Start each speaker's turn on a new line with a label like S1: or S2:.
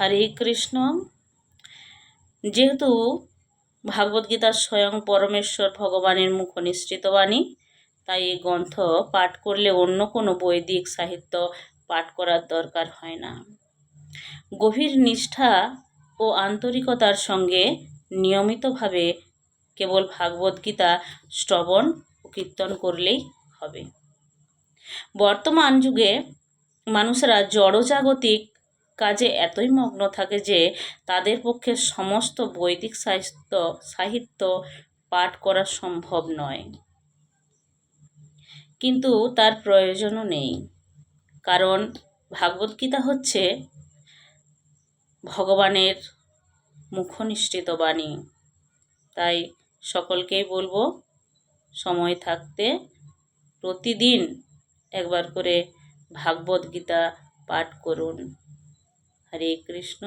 S1: হরে কৃষ্ণ। যেহেতু ভাগবদ্গীতা স্বয়ং পরমেশ্বর ভগবানের মুখ নিঃসৃত বাণী, তাই এই গ্রন্থ পাঠ করলে অন্য কোনো বৈদিক সাহিত্য পাঠ করার দরকার হয় না। গভীর নিষ্ঠা ও আন্তরিকতার সঙ্গে নিয়মিতভাবে কেবল ভাগবদ্গীতা শ্রবণ ও কীর্তন করলেই হবে। বর্তমান যুগে মানুষরা জড়জাগতিক কাজে এতই মগ্ন থাকে যে তাদের পক্ষে সমস্ত বৈদিক সাহিত্য সাহিত্য পাঠ করা সম্ভব নয়। কিন্তু তার প্রয়োজনও নেই। কারণ ভাগবদ্গীতা হচ্ছে ভগবানের মুখনিষ্ঠিত বাণী। তাই সকলকেই বলব, সময় থাকতে প্রতিদিন একবার করে ভাগবত গীতা পাঠ করুন। হরে কৃষ্ণ